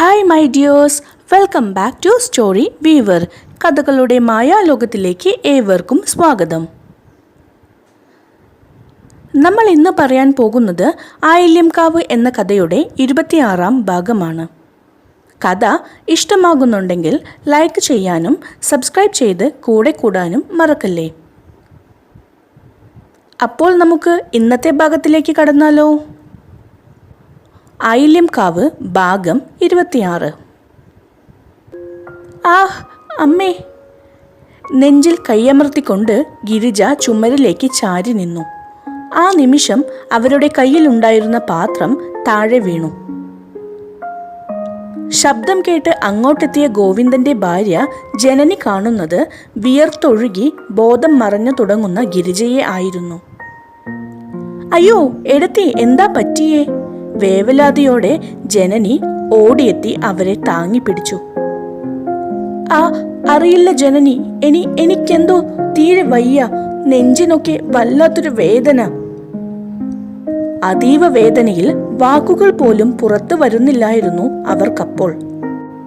Hi my dears welcome back to story weaver കഥകളുടെ മായാലോകത്തിലേക്ക് ഏവർക്കും സ്വാഗതം. നമ്മൾ ഇന്ന് പറയാൻ പോകുന്നത് ആയില്യംകാവ് എന്ന കഥയുടെ ഇരുപത്തിയാറാം ഭാഗമാണ്. കഥ ഇഷ്ടമാകുന്നുണ്ടെങ്കിൽ ലൈക്ക് ചെയ്യാനും സബ്സ്ക്രൈബ് ചെയ്ത് കൂടെ കൂടാനും മറക്കല്ലേ? അപ്പോൾ നമുക്ക് ഇന്നത്തെ ഭാഗത്തിലേക്ക് കടന്നാലോ? ആയില്യംകാവ് ഭാഗം ഇരുപത്തിയാറ്. ആ അമ്മേ. നെഞ്ചിൽ കൈയമർത്തിക്കൊണ്ട് ഗിരിജ ചുമരിലേക്ക് ചാരി നിന്നു. ആ നിമിഷം അവരുടെ കയ്യിലുണ്ടായിരുന്ന പാത്രം താഴെ വീണു. ശബ്ദം കേട്ട് അങ്ങോട്ടെത്തിയ ഗോവിന്ദന്റെ ഭാര്യ ജനനി കാണുന്നത് വിയർത്തൊഴുകി ബോധം മറഞ്ഞു തുടങ്ങുന്ന ഗിരിജയെ ആയിരുന്നു. അയ്യോ എടത്തി എന്താ പറ്റിയേ? വേവലാതിയോടെ ജനനി ഓടിയെത്തി അവരെ താങ്ങി പിടിച്ചു. ആ അറിയില്ല ജനനി. എനി എനിക്കെന്തോ തീരെ വയ്യ. നെഞ്ചിനൊക്കെ വല്ലാത്തൊരു വേദന. അതീവ വേദനയിൽ വാക്കുകൾ പോലും പുറത്തു വരുന്നില്ലായിരുന്നു അവർക്കപ്പോൾ.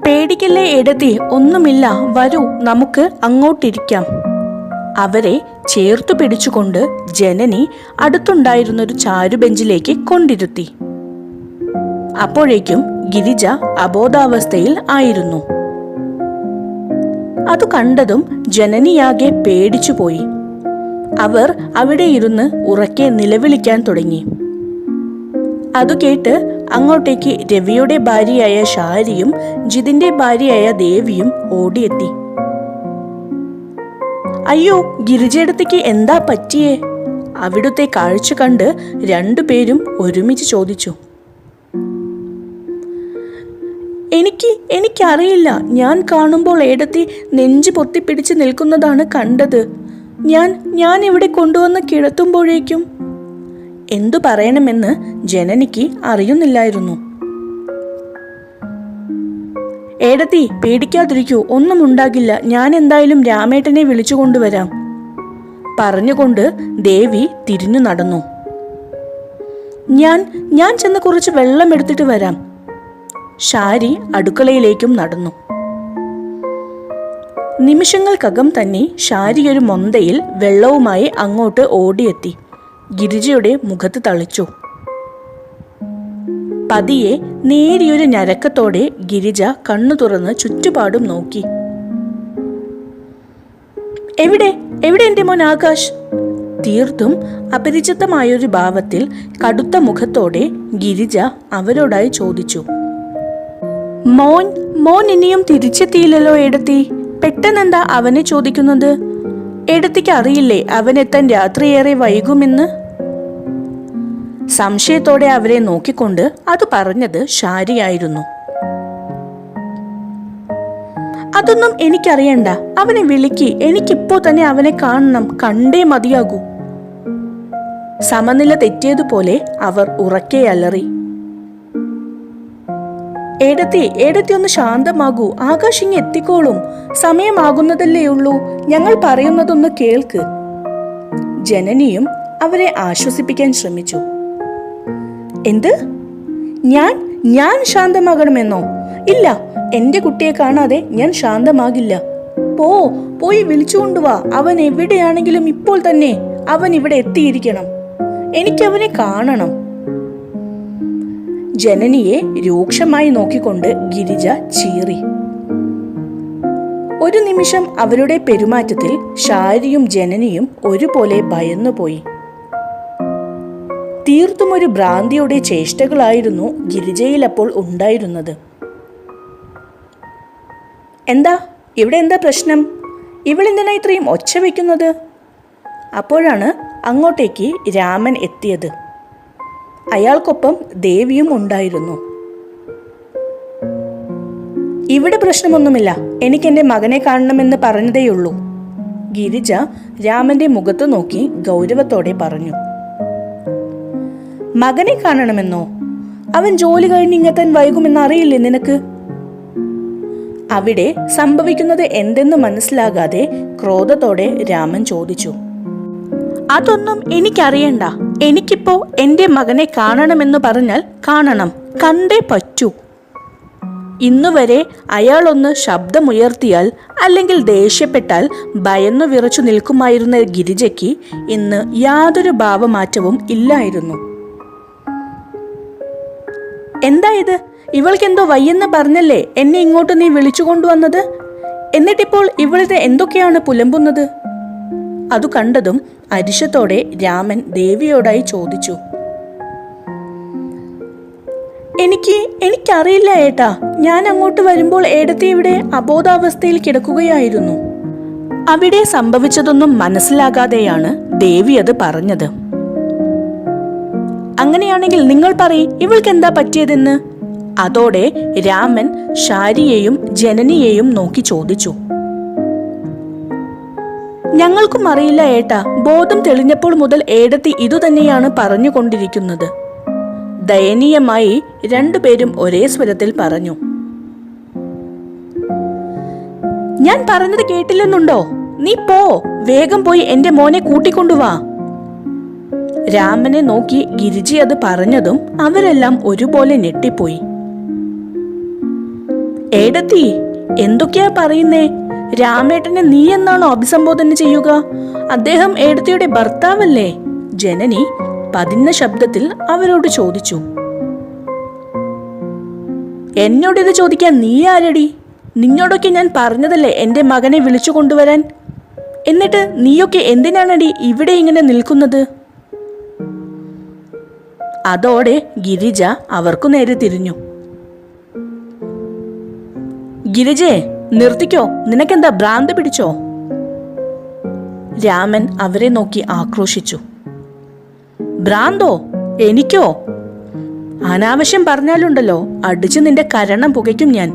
പേടിക്കല്ലേ എടതി ഒന്നുമില്ല. വരൂ നമുക്ക് അങ്ങോട്ടിരിക്കാം. അവരെ ചേർത്തു പിടിച്ചുകൊണ്ട് ജനനി അടുത്തുണ്ടായിരുന്നൊരു ചാരുബെഞ്ചിലേക്ക് കൊണ്ടിരുത്തി. അപ്പോഴേക്കും ഗിരിജ അബോധാവസ്ഥയിൽ ആയിരുന്നു. അത് കണ്ടതും ജനനിയാകെ പേടിച്ചുപോയി. അവർ അവിടെ ഇരുന്ന് ഉറക്കെ നിലവിളിക്കാൻ തുടങ്ങി. അതു കേട്ട് അങ്ങോട്ടേക്ക് രവിയുടെ ഭാര്യയായ ഷാരിയും ജിതിന്റെ ഭാര്യയായ ദേവിയും ഓടിയെത്തി. അയ്യോ ഗിരിജയിടത്തേക്ക് എന്താ പറ്റിയേ? അവിടുത്തെ കാഴ്ച കണ്ട് രണ്ടുപേരും ഒരുമിച്ച് ചോദിച്ചു. എനിക്ക് എനിക്കറിയില്ല. ഞാൻ കാണുമ്പോൾ ഏടത്തി നെഞ്ചു പൊത്തിപ്പിടിച്ച് നിൽക്കുന്നതാണ് കണ്ടത്. ഞാൻ ഞാൻ ഇവിടെ കൊണ്ടുവന്ന് കിടത്തുമ്പോഴേക്കും. എന്തു പറയണമെന്ന് ജനനിക്ക് അറിയുന്നില്ലായിരുന്നു. ഏടത്തി പേടിക്കാതിരിക്കൂ. ഒന്നും ഉണ്ടാകില്ല. ഞാൻ എന്തായാലും രാമേട്ടനെ വിളിച്ചു കൊണ്ടുവരാം. പറഞ്ഞുകൊണ്ട് ദേവി തിരിഞ്ഞു നടന്നു. ഞാൻ ഞാൻ ചെന്ന് കുറച്ച് വെള്ളം എടുത്തിട്ട് വരാം. ഷാരി അടുക്കളയിലേക്കും നടന്നു. നിമിഷങ്ങൾക്കകം തന്നെ ഷാരി ഒരു മൊന്തയിൽ വെള്ളവുമായി അങ്ങോട്ട് ഓടിയെത്തി. ഗിരിജയുടെ മുഖത്ത് തളിച്ചു. പതിയെ നേരിയൊരു ഞരക്കത്തോടെ ഗിരിജ കണ്ണു തുറന്ന് ചുറ്റുപാടും നോക്കി. എവിടെ? എവിടെ എന്റെ മോൻ ആകാശ്? തീർത്തും അപരിചിതമായൊരു ഭാവത്തിൽ കടുത്ത മുഖത്തോടെ ഗിരിജ അവരോടായി ചോദിച്ചു. മോൻ മോൻ ഇനിയും തിരിച്ചെത്തിയില്ലല്ലോ എടത്തി. പെട്ടെന്നെന്താ അവനെ ചോദിക്കുന്നത്? എടത്തിക്ക് അറിയില്ലേ അവനെത്താൻ രാത്രിയേറെ വൈകുമെന്ന്? സംശയത്തോടെ അവരെ നോക്കിക്കൊണ്ട് അത് പറഞ്ഞത് ഷാരിയായിരുന്നു അതൊന്നും എനിക്കറിയണ്ട. അവനെ വിളിക്ക്. എനിക്കിപ്പോ തന്നെ അവനെ കാണണം. കണ്ടേ മതിയാകൂ. സമനില തെറ്റിയതുപോലെ അവർ ഉറക്കെ അലറി. ഏടത്തി ഏടത്തി ഒന്ന് ശാന്തമാകൂ. ആകാശ് ഇങ്ങ് എത്തിക്കോളും. സമയമാകുന്നതല്ലേ ഉള്ളൂ. ഞങ്ങൾ പറയുന്നതൊന്ന് കേൾക്ക്. ജനനിയും അവരെ ആശ്വസിപ്പിക്കാൻ ശ്രമിച്ചു. എന്ത്? ഞാൻ ഞാൻ ശാന്തമാകണമെന്നോ? ഇല്ല എന്റെ കുട്ടിയെ കാണാതെ ഞാൻ ശാന്തമാകില്ല. പോ പോയി വിളിച്ചുകൊണ്ടുവാ അവൻ എവിടെയാണെങ്കിലും ഇപ്പോൾ തന്നെ അവൻ ഇവിടെ എത്തിയിരിക്കണം. എനിക്കവനെ കാണണം. ജനനിയെ രൂക്ഷമായി നോക്കിക്കൊണ്ട് ഗിരിജ ചീറി. ഒരു നിമിഷം അവരുടെ പെരുമാറ്റത്തിൽ ഷാരിയും ജനനിയും ഒരുപോലെ ഭയന്നുപോയി. തീർത്തും ഒരു ഭ്രാന്തിയുടെ ചേഷ്ടകളായിരുന്നു ഗിരിജയിൽ അപ്പോൾ ഉണ്ടായിരുന്നത്. എന്താ? ഇവിടെ എന്താ പ്രശ്നം? ഇവളെന്തിനാ ഇത്രയും ഒച്ച വയ്ക്കുന്നത് അപ്പോഴാണ് അങ്ങോട്ടേക്ക് രാമൻ എത്തിയത്. അയാൾക്കൊപ്പം ദേവിയും ഉണ്ടായിരുന്നു. ഇവിടെ പ്രശ്നമൊന്നുമില്ല. എനിക്ക് എന്റെ മകനെ കാണണമെന്ന് പറഞ്ഞതേയുള്ളൂ. ഗിരിജ രാമന്റെ മുഖത്ത് നോക്കി ഗൗരവത്തോടെ പറഞ്ഞു. മകനെ കാണണമെന്നോ? അവൻ ജോലി കഴിഞ്ഞ് ഇങ്ങെത്താൻ വൈകുമെന്ന് അറിയില്ലേ നിനക്ക്? അവിടെ സംഭവിക്കുന്നത് എന്തെന്ന് മനസ്സിലാകാതെ ക്രോധത്തോടെ രാമൻ ചോദിച്ചു. അതൊന്നും എനിക്കറിയണ്ട. എനിക്കിപ്പോ എന്റെ മകനെ കാണണമെന്ന് പറഞ്ഞാൽ കാണണം. കണ്ടേ പറ്റൂ. ഇന്നുവരെ അയാളൊന്ന് ശബ്ദമുയർത്തിയാൽ അല്ലെങ്കിൽ ദേഷ്യപ്പെട്ടാൽ ഭയന്നു വിറച്ചു നിൽക്കുമായിരുന്ന ഗിരിജയ്ക്ക് ഇന്ന് യാതൊരു ഭാവമാറ്റവും ഇല്ലായിരുന്നു. എന്താ ഇത്? ഇവൾക്കെന്തോ വയ്യെന്ന് പറഞ്ഞല്ലേ? എന്നെ ഇങ്ങോട്ട് നീ വിളിച്ചു കൊണ്ടുവന്നത് എന്നിട്ടിപ്പോൾ ഇവളിത് എന്തൊക്കെയാണ് പുലമ്പുന്നത്? അതു കണ്ടതും അരിശത്തോടെ രാമൻ ദേവിയോടായി ചോദിച്ചു എനിക്ക് എനിക്കറിയില്ല ഏട്ടാ. ഞാൻ അങ്ങോട്ട് വരുമ്പോൾ ഏടത്തി ഇവിടെ അബോധാവസ്ഥയിൽ കിടക്കുകയായിരുന്നു. അവിടെ സംഭവിച്ചതൊന്നും മനസ്സിലാകാതെയാണ് ദേവി അത് പറഞ്ഞത്. അങ്ങനെയാണെങ്കിൽ നിങ്ങൾ പറയ് ഇവൾക്ക് എന്താ പറ്റിയതെന്ന്? അതോടെ രാമൻ ശാരിയെയും ജനനിയെയും നോക്കി ചോദിച്ചു ഞങ്ങൾക്കും അറിയില്ല ഏട്ടാ. ബോധം തെളിഞ്ഞപ്പോൾ മുതൽ ഏടത്തി ഇതുതന്നെയാണ് പറഞ്ഞുകൊണ്ടിരിക്കുന്നത്. ദയനീയമായി രണ്ടുപേരും ഒരേ സ്വരത്തിൽ പറഞ്ഞു. ഞാൻ പറഞ്ഞത് കേട്ടില്ലെന്നുണ്ടോ? നീ പോ. വേഗം പോയി എന്റെ മോനെ കൂട്ടിക്കൊണ്ടുവാ രാമനെ നോക്കി ഗിരിജി അത് പറഞ്ഞതും അവരെല്ലാം ഒരുപോലെ ഞെട്ടിപ്പോയി. ഏടത്തി എന്തൊക്കെയാ പറയുന്നേ? രാമേട്ടനെ നീ എന്നാണോ അഭിസംബോധന ചെയ്യുക? അദ്ദേഹം ഏടത്തിയുടെ ഭർത്താവല്ലേ? ജനനി പതിന്ന ശബ്ദത്തിൽ അവരോട് ചോദിച്ചു. എന്നോട് ഇത് ചോദിക്കാൻ നീ ആരടി? നിന്നോടൊക്കെ ഞാൻ പറഞ്ഞതല്ലേ എന്റെ മകനെ വിളിച്ചു കൊണ്ടുവരാൻ? എന്നിട്ട് നീയൊക്കെ എന്തിനാണടി ഇവിടെ ഇങ്ങനെ നിൽക്കുന്നത്? അതോടെ ഗിരിജ അവർക്കു നേരെ തിരിഞ്ഞു. ഗിരിജേ നിർത്തിക്കോ. നിനക്കെന്താ ഭ്രാന്ത് പിടിച്ചോ? രാമൻ അവരെ നോക്കി ആക്രോശിച്ചു. ഭ്രാന്തോ? എനിക്കോ? അനാവശ്യം പറഞ്ഞാലുണ്ടല്ലോ അടിച്ചു നിന്റെ കരണം പുകയ്ക്കും ഞാൻ.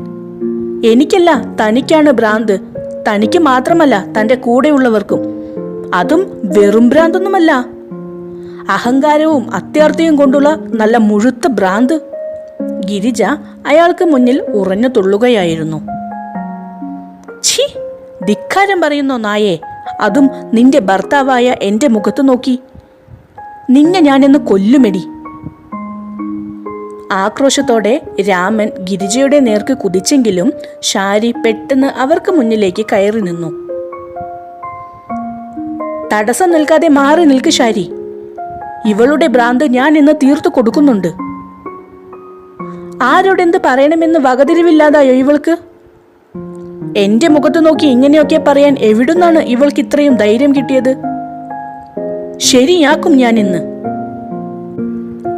എനിക്കല്ല തനിക്കാണ് ഭ്രാന്ത്. തനിക്ക് മാത്രമല്ല തന്റെ കൂടെയുള്ളവർക്കും. അതും വെറും ഭ്രാന്തൊന്നുമല്ല. അഹങ്കാരവും അത്യാർത്ഥിയും കൊണ്ടുള്ള നല്ല മുഴുത്ത ഭ്രാന്ത്. ഗിരിജ അയാൾക്ക് മുന്നിൽ ഉറഞ്ഞു തുള്ളുകയായിരുന്നു. ധിക്കാരം പറയുന്നോ നായേ? അതും നിന്റെ ഭർത്താവായ എന്റെ മുഖത്ത് നോക്കി. നിന്നെ ഞാനെന്ന് കൊല്ലുമെടി. ആക്രോശത്തോടെ രാമൻ ഗിരിജയുടെ നേർക്ക് കുതിച്ചെങ്കിലും ഷാരി പെട്ടെന്ന് അവർക്ക് മുന്നിലേക്ക് കയറി നിന്നു. തടസ്സം നിൽക്കാതെ മാറി നിൽക്ക് ഷാരി ഇവളുടെ ഭ്രാന്ത് ഞാൻ ഇന്ന് തീർത്തു കൊടുക്കുന്നുണ്ട്. ആരോടെന്ത് പറയണമെന്ന് വകതിരിവില്ലാതായോ ഇവൾക്ക്? എന്റെ മുഖത്ത് നോക്കി ഇങ്ങനെയൊക്കെ പറയാൻ എവിടുന്നാണ് ഇവൾക്ക് ഇത്രയും ധൈര്യം കിട്ടിയത്? ശരിയാക്കും ഞാൻ ഇന്ന്.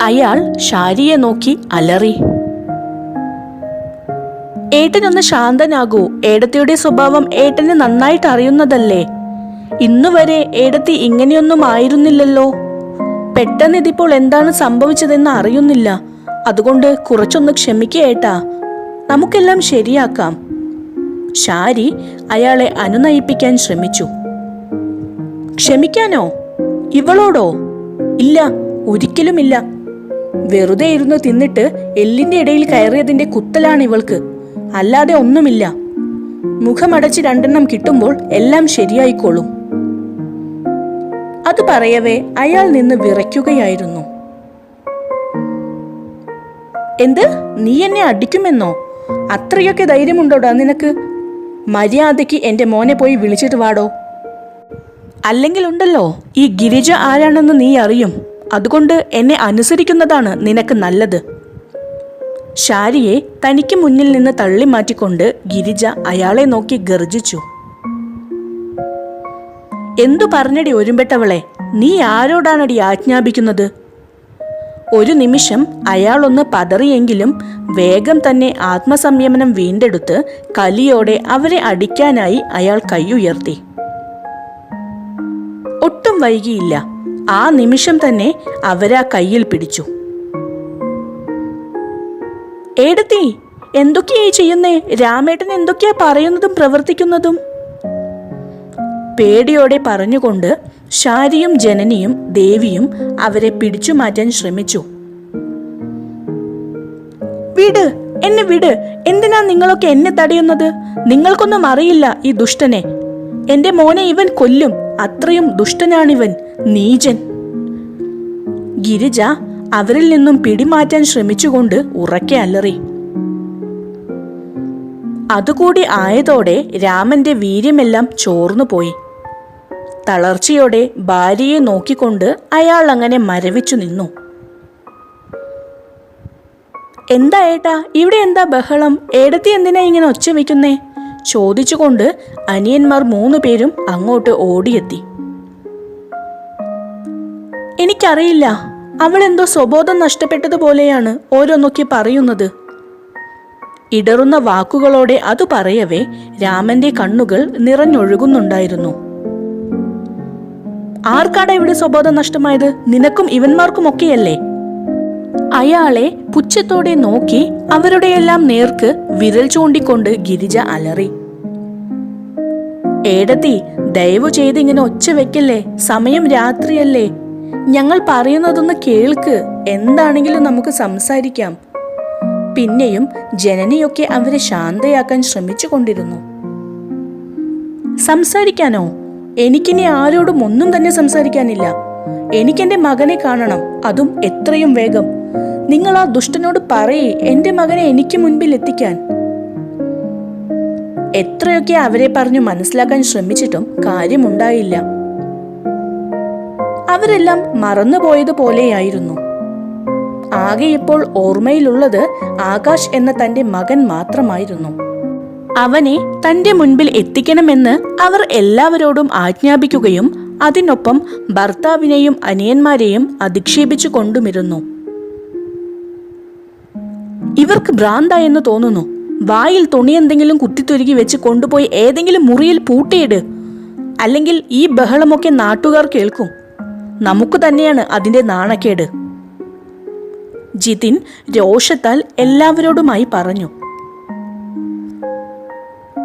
അയാൾ ഷാരിയെ നോക്കി അലറി. ഏട്ടനൊന്ന് ശാന്തനാകൂ. ഏടത്തിയുടെ സ്വഭാവം ഏട്ടന് നന്നായിട്ട് അറിയുന്നതല്ലേ? ഇന്നുവരെ ഏടത്തി ഇങ്ങനെയൊന്നും ആയിരുന്നില്ലല്ലോ. പെട്ടെന്ന് ഇതിപ്പോൾ എന്താണ് സംഭവിച്ചതെന്ന് അറിയുന്നില്ല. അതുകൊണ്ട് കുറച്ചൊന്ന് ക്ഷമിക്കേട്ടാ നമുക്കെല്ലാം ശരിയാക്കാം. ഷാരി അയാളെ അനുനയിപ്പിക്കാൻ ശ്രമിച്ചു. ക്ഷമിക്കാനോ? ഇവളോടോ? ഇല്ല ഒരിക്കലുമില്ല. വെറുതെ ഇരുന്ന് തിന്നിട്ട് എല്ലിന്റെ ഇടയിൽ കയറിയതിന്റെ കുത്തലാണ് ഇവൾക്ക്. അല്ലാതെ ഒന്നുമില്ല. മുഖമടച്ച് രണ്ടെണ്ണം കിട്ടുമ്പോൾ എല്ലാം ശരിയായിക്കോളും. അത് പറയവേ അയാൾ നിന്ന് വിറയ്ക്കുകയായിരുന്നു. എന്ത്? നീ എന്നെ അടിക്കുമെന്നോ? അത്രയൊക്കെ ധൈര്യമുണ്ടോടാ നിനക്ക്? മര്യാദയ്ക്ക് എന്റെ മോനെ പോയി വിളിച്ചിട്ട് വാടോ. അല്ലെങ്കിൽ ഉണ്ടല്ലോ ഈ ഗിരിജ ആരാണെന്ന് നീ അറിയും. അതുകൊണ്ട് എന്നെ അനുസരിക്കുന്നതാണ് നിനക്ക് നല്ലത്. ഷാരിയെ തനിക്ക് മുന്നിൽ നിന്ന് തള്ളി മാറ്റിക്കൊണ്ട് ഗിരിജ അയാളെ നോക്കി ഗർജിച്ചു എന്തു പറഞ്ഞടി ഒരുമ്പെട്ടവളെ? നീ ആരോടാണടി ആജ്ഞാപിക്കുന്നത്? ഒരു നിമിഷം അയാളൊന്ന് പതറിയെങ്കിലും വേഗം തന്നെ ആത്മസംയമനം വീണ്ടെടുത്ത് കലിയോടെ അവരെ അടിക്കാനായി അയാൾ കൈയുയർത്തി ഒട്ടും വൈകിയില്ല. ആ നിമിഷം തന്നെ അവരാ കയ്യിൽ പിടിച്ചു. ഏടത്തി എന്തൊക്കെയായി ചെയ്യുന്നേ? രാമേട്ടൻ എന്തൊക്കെയാ പറയുന്നതും പ്രവർത്തിക്കുന്നതും? പേടിയോടെ പറഞ്ഞുകൊണ്ട് ശാരിയും ജനനിയും ദേവിയും അവരെ പിടിച്ചു മാറ്റാൻ ശ്രമിച്ചു. വിട് എന്നെ വിട് എന്തിനാ നിങ്ങളൊക്കെ എന്നെ തടയുന്നത്? നിങ്ങൾക്കൊന്നും അറിയില്ല ഈ ദുഷ്ടനെ. എന്റെ മോനെ ഇവൻ കൊല്ലും അത്രയും ദുഷ്ടനാണിവൻ നീചൻ. ഗിരിജ അവരിൽ നിന്നും പിടിമാറ്റാൻ ശ്രമിച്ചുകൊണ്ട് ഉറക്കെ അലറി. അതുകൂടി ആയതോടെ രാമന്റെ വീര്യമെല്ലാം ചോർന്നു പോയി തളർച്ചയോടെ ഭാര്യയെ നോക്കിക്കൊണ്ട് അയാൾ അങ്ങനെ മരവിച്ചു നിന്നു. എന്താ ഏട്ടാ ഇവിടെ എന്താ ബഹളം? ഏടത്തി എന്തിനാ ഇങ്ങനെ ഒച്ച വയ്ക്കുന്നേ ചോദിച്ചുകൊണ്ട് അനിയന്മാർ മൂന്നു പേരും അങ്ങോട്ട് ഓടിയെത്തി. എനിക്കറിയില്ല എന്തോ സ്വബോധം നഷ്ടപ്പെട്ടതുപോലെയാണ് ഓരോന്നൊക്കെ പറയുന്നത്. ഇടറുന്ന വാക്കുകളോടെ അത് പറയവേ രാമന്റെ കണ്ണുകൾ നിറഞ്ഞൊഴുകുന്നുണ്ടായിരുന്നു. ആർക്കാടാ ഇവിടെ സ്വബോധം നഷ്ടമായത്? നിനക്കും ഇവന്മാർക്കും ഒക്കെയല്ലേ അയാളെ പുച്ഛത്തോടെ നോക്കി അവരുടെയെല്ലാം നേർക്ക് വിരൽ ചൂണ്ടിക്കൊണ്ട് ഗിരിജ അലറി. ഏടത്തി ദയവു ചെയ്ത് ഇങ്ങനെ ഒച്ച വെക്കല്ലേ? സമയം രാത്രിയല്ലേ? ഞങ്ങൾ പറയുന്നതൊന്ന് കേൾക്ക്. എന്താണെങ്കിലും നമുക്ക് സംസാരിക്കാം. പിന്നെയും ജനനിയൊക്കെ അവരെ ശാന്തയാക്കാൻ ശ്രമിച്ചു കൊണ്ടിരുന്നു സംസാരിക്കാനോ? എനിക്കിനി ആരോടും ഒന്നും തന്നെ സംസാരിക്കാനില്ല. എനിക്കെന്റെ മകനെ കാണണം അതും എത്രയും വേഗം. നിങ്ങൾ ആ ദുഷ്ടനോട് പറയേ എന്റെ മകനെ എനിക്ക് മുൻപിൽ എത്തിക്കാൻ. എത്രയൊക്കെ അവരെ പറഞ്ഞു മനസ്സിലാക്കാൻ ശ്രമിച്ചിട്ടും കാര്യമുണ്ടായില്ല. അവരെല്ലാം മറന്നുപോയതുപോലെയായിരുന്നു ആകെ ഇപ്പോൾ ഓർമ്മയിലുള്ളത് ആകാശ് എന്ന തന്റെ മകൻ മാത്രമായിരുന്നു. അവനെ തന്റെ മുൻപിൽ എത്തിക്കണമെന്ന് അവർ എല്ലാവരോടും ആജ്ഞാപിക്കുകയും അതിനൊപ്പം ഭർത്താവിനെയും അനിയന്മാരെയും അധിക്ഷേപിച്ചു കൊണ്ടുമിരുന്നു. ഇവർക്ക് ഭ്രാന്തായെന്ന് തോന്നുന്നു. വായിൽ തുണി എന്തെങ്കിലും കുത്തിത്തുരുകി വെച്ച് കൊണ്ടുപോയി ഏതെങ്കിലും മുറിയിൽ പൂട്ടിയിട്. അല്ലെങ്കിൽ ഈ ബഹളമൊക്കെ നാട്ടുകാർ കേൾക്കും. നമുക്ക് തന്നെയാണ് അതിന്റെ നാണക്കേട്. ജിതിൻ രോഷത്താൽ എല്ലാവരോടുമായി പറഞ്ഞു.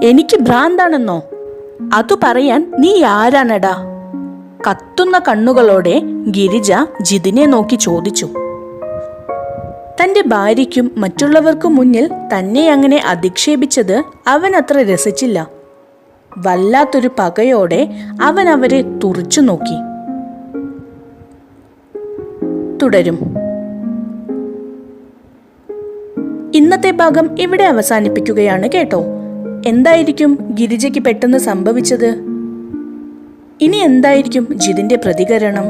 എനിക്ക് ഭ്രാന്താണെന്നോ? അതു പറയാൻ നീ ആരാണടാ? കത്തുന്ന കണ്ണുകളോടെ ഗിരിജ ജിതിനെ നോക്കി ചോദിച്ചു. തന്റെ ഭാര്യയ്ക്കും മറ്റുള്ളവർക്കും മുന്നിൽ തന്നെ അങ്ങനെ അധിക്ഷേപിച്ചത് അവൻ അത്ര രസിച്ചില്ല. വല്ലാത്തൊരു പകയോടെ അവൻ അവരെ തുറച്ചു നോക്കി. തുടരും. ഇന്നത്തെ ഭാഗം ഇവിടെ അവസാനിപ്പിക്കുകയാണ് കേട്ടോ. എന്തായിരിക്കും ഗിരിജയ്ക്ക് പെട്ടെന്ന് സംഭവിച്ചത്? ഇനി എന്തായിരിക്കും ജിതിന്റെ പ്രതികരണം?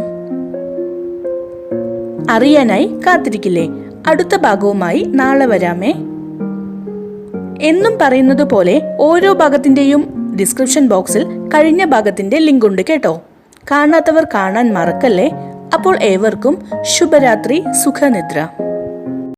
അറിയാനായി കാത്തിരിക്കില്ലേ? അടുത്ത ഭാഗവുമായി നാളെ വരാമേ. എന്നും പറയുന്നത് പോലെ ഓരോ ഭാഗത്തിന്റെയും ഡിസ്ക്രിപ്ഷൻ ബോക്സിൽ കഴിഞ്ഞ ഭാഗത്തിന്റെ ലിങ്ക് ഉണ്ട് കേട്ടോ. കാണാത്തവർ കാണാൻ മറക്കല്ലേ? അപ്പോൾ ഏവർക്കും ശുഭരാത്രി സുഖനിദ്ര.